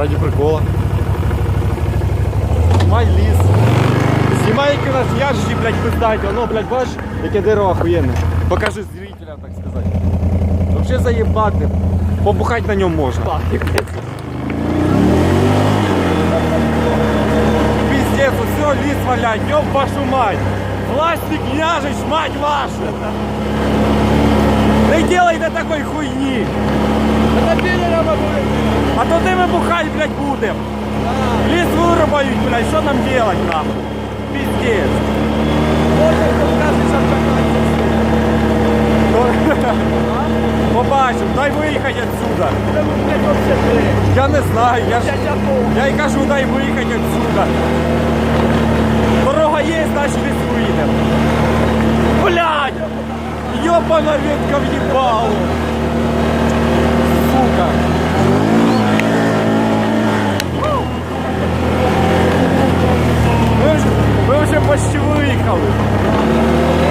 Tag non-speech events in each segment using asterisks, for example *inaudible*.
Ради прикола. Май ліс. Знімай, які у нас яжі, блядь, пиздать. Воно, блядь, бачиш, яке дерево охуєнне. Покажи зрителям, так сказати. Вообще заїбати. Побухать на ньому можна. Пиздец, все, ліс валять, ёб вашу мать. Властник княжич, мать вашу. Не делайте такой хуйни. А то де ми бухать, блядь, будем? Ліс вирубають, блядь, що нам делать, нахуй? Пиздец. *laughs* Побачив, дай виїхати отсюда. Я не знаю, я ж... Я й кажу, дай виїхати отсюда. Дорога є, значить десь виїдемо. Блядь! Ёбана ветка въебал! Сука! Мы уже, мы уже почти виїхали.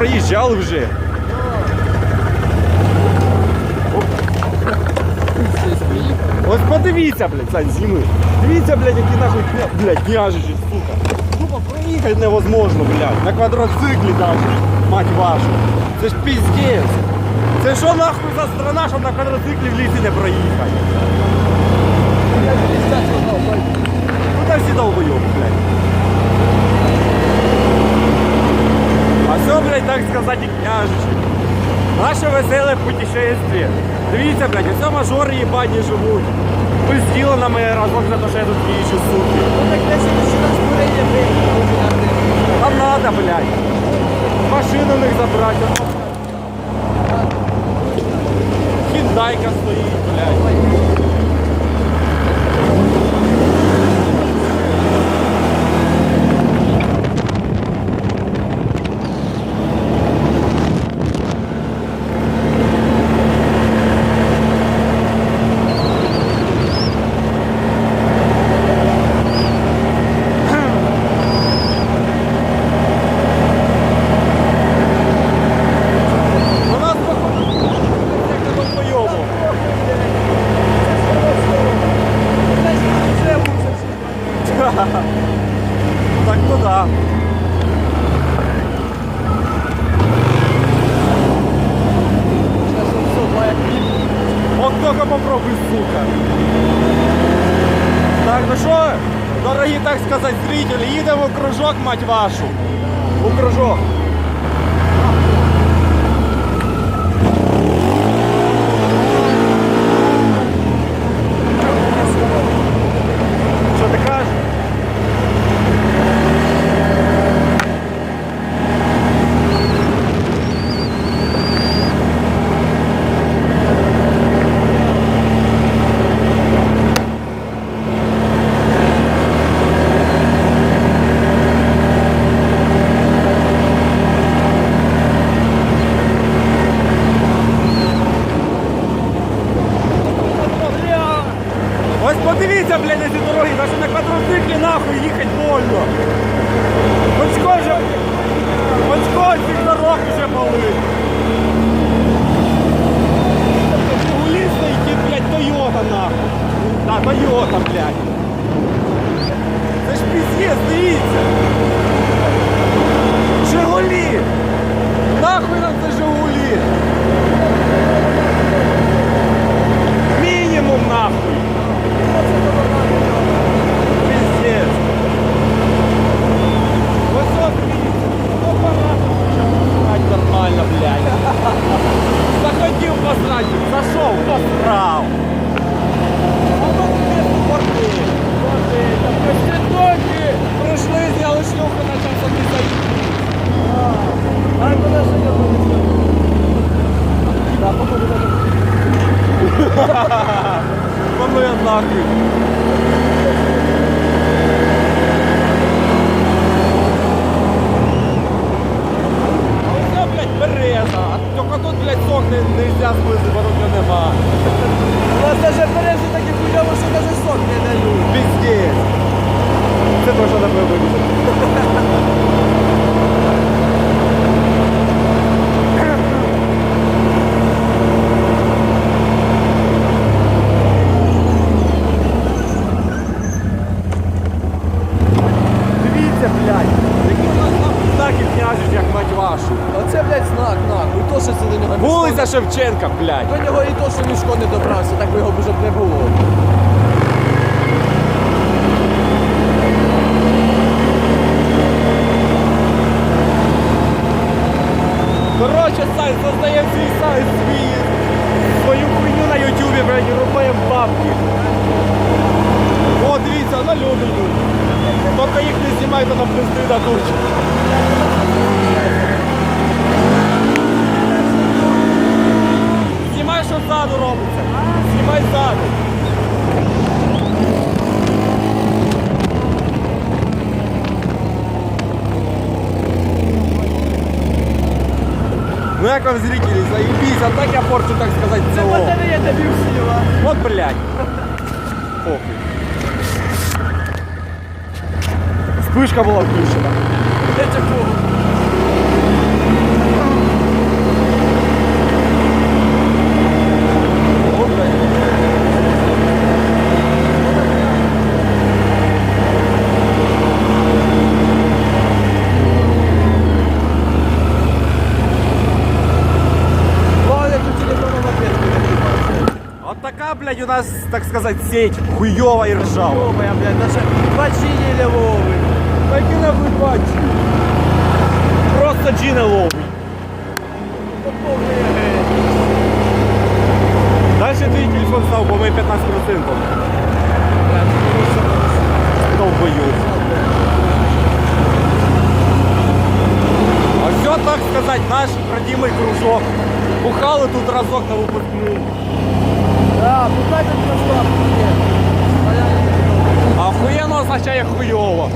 Проїжджали вже. Ось подивіться, блядь, Сань, зніми. Дивіться, блядь, які нахуй блядь, княжичі, сука. Тупо проїхати невозможно, блядь. На квадроциклі даже, мать вашу. Це ж піздець. Це що нахуй за страна, щоб на квадроциклі в лісі не проїхати? Ну там всі долбойоби, блядь. А все, блядь, так сказати, княжичі. Наше веселе путешествие. Дивіться, блядь, все мажори їбані живуть. Пизділа на разок за те, що я тут їжджу, суки. Там надо, блядь. Машину них забрати. Хіндайка стоїть, блядь. У нас походу як на долбойобу. Так то да. Вот только попробуй, сука. Так, ну що, дорогі, так сказати, зрителі, їдемо в кружок, мать вашу. У кружок. Glory. Воно я нахуй. Береза, Только тут, блядь, сок не, нельзя смити, воно нема. У нас даже бережі такі хуйово, що даже сок не дають. Піздець. Це то, що треба вибити. *laughs* Копляки. здоровьем зрителей, заебись, а так я порчу, так сказать, цело. Да, пацаны, я добью всего. Вот, блядь. Похуй. Вспышка была включена. Я тебе так сказать, сеть хуёва и ржава. Хуёвая, блядь, даже починили ловы. Покинув бачу. Просто джина ловить. Означає хуйово.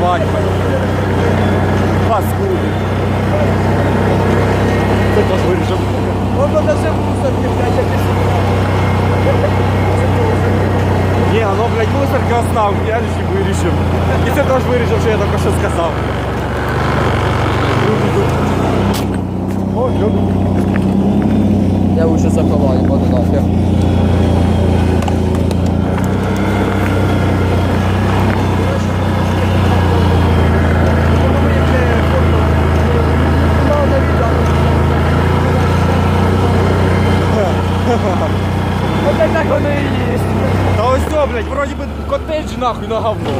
свадьбы. Паскуды. Ты тут вырежем. Он даже мусор не блядь, Не, оно, блядь, мусор красав, я лишь не вырежем. И ты тоже вырежем, что я только что сказал. О, Я лучше заховаю, вот нафиг. На говно.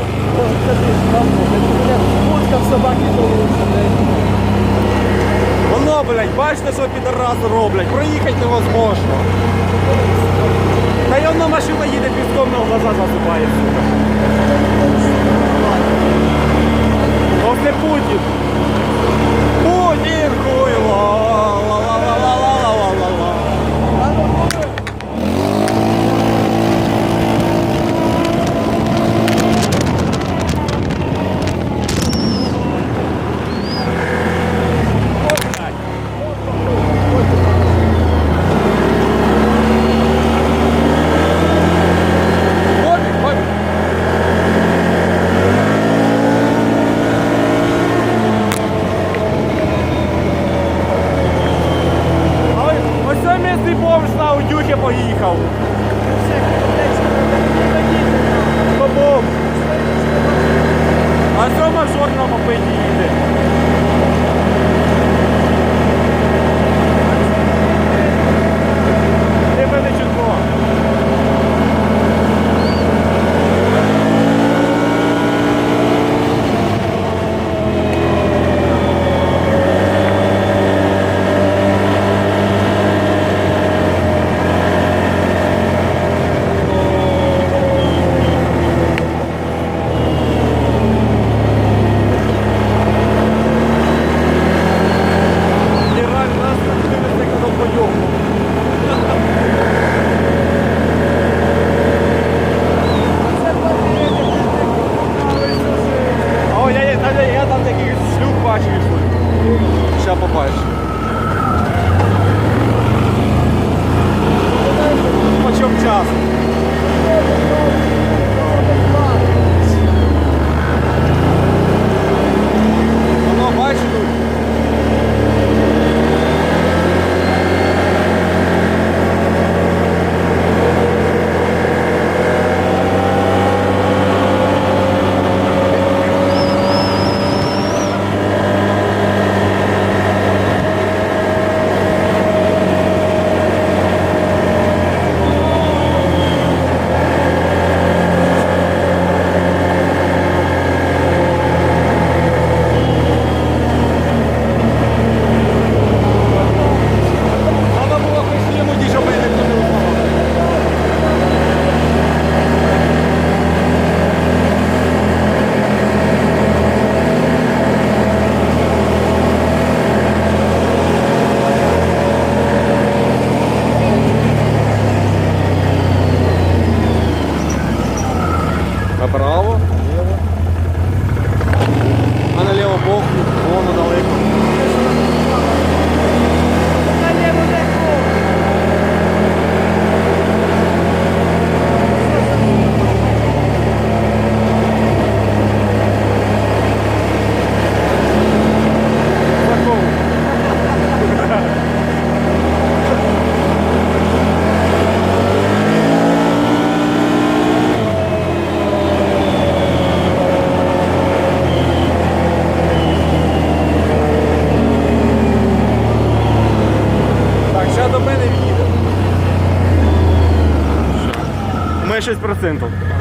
Будка в собаки блядь. Воно, блядь, бачите, що підараси роблять, проїхати невозможно. Та й одна машина їде піском на глаза засипає, сука. То не Путін. Путін, хуй, Tchau, papai. 6%.